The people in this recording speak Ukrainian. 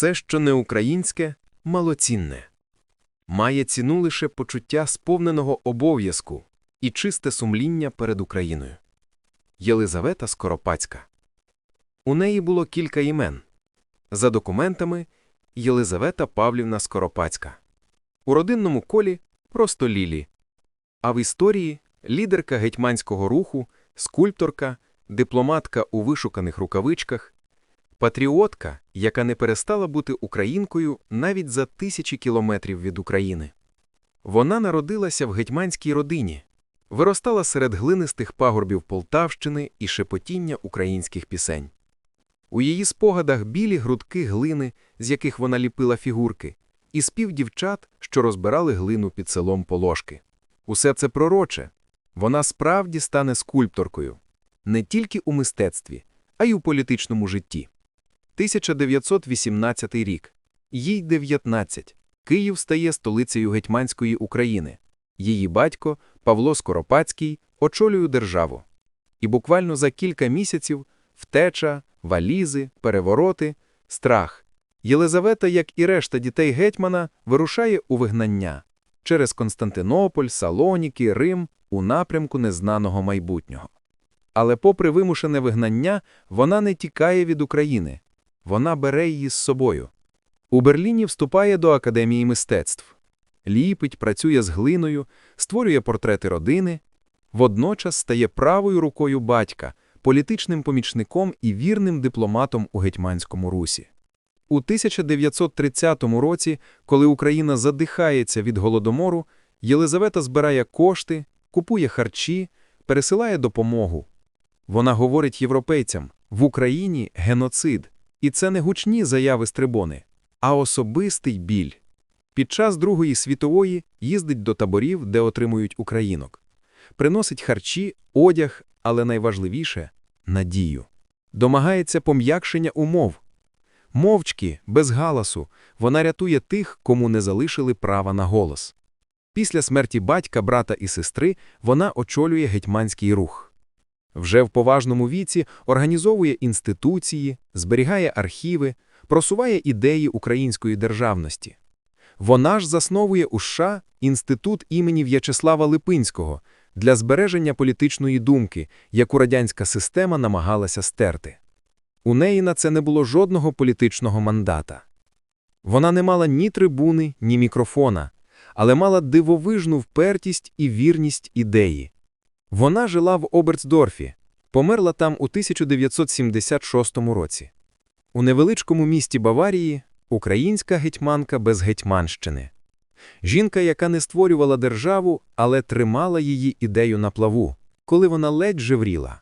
Все, що не українське, малоцінне. Має ціну лише почуття сповненого обов'язку і чисте сумління перед Україною. Єлизавета Скоропадська. У неї було кілька імен. За документами Єлизавета Павлівна Скоропадська. У родинному колі просто Лілі. А в історії лідерка гетьманського руху, скульпторка, дипломатка у вишуканих рукавичках, патріотка, яка не перестала бути українкою навіть за тисячі кілометрів від України. Вона народилася в гетьманській родині, виростала серед глинистих пагорбів Полтавщини і шепотіння українських пісень. У її спогадах білі грудки глини, з яких вона ліпила фігурки, і спів дівчат, що розбирали глину під селом Полошки. Усе це пророче. Вона справді стане скульпторкою. Не тільки у мистецтві, а й у політичному житті. 1918 рік. Їй 19. Київ стає столицею гетьманської України. Її батько Павло Скоропадський очолює державу. І буквально за кілька місяців втеча, валізи, перевороти, страх. Єлизавета, як і решта дітей гетьмана, вирушає у вигнання через Константинополь, Салоніки, Рим у напрямку незнаного майбутнього. Але попри вимушене вигнання, вона не тікає від України. Вона бере її з собою. У Берліні вступає до Академії мистецтв. Ліпить, працює з глиною, створює портрети родини, водночас стає правою рукою батька, політичним помічником і вірним дипломатом у гетьманському русі. У 1930 році, коли Україна задихається від голодомору, Єлизавета збирає кошти, купує харчі, пересилає допомогу. Вона говорить європейцям: в Україні геноцид, і це не гучні заяви стрибони, а особистий біль. Під час Другої світової їздить до таборів, де отримують українок. Приносить харчі, одяг, але найважливіше надію. Домагається пом'якшення умов. Мовчки, без галасу, вона рятує тих, кому не залишили права на голос. Після смерті батька, брата і сестри вона очолює гетьманський рух. Вже в поважному віці організовує інституції, зберігає архіви, просуває ідеї української державності. Вона ж засновує у США інститут імені В'ячеслава Липинського для збереження політичної думки, яку радянська система намагалася стерти. У неї на це не було жодного політичного мандата. Вона не мала ні трибуни, ні мікрофона, але мала дивовижну впертість і вірність ідеї. Вона жила в Оберцдорфі, померла там у 1976 році. У невеличкому місті Баварії українська гетьманка без гетьманщини. Жінка, яка не створювала державу, але тримала її ідею на плаву, коли вона ледь жевріла.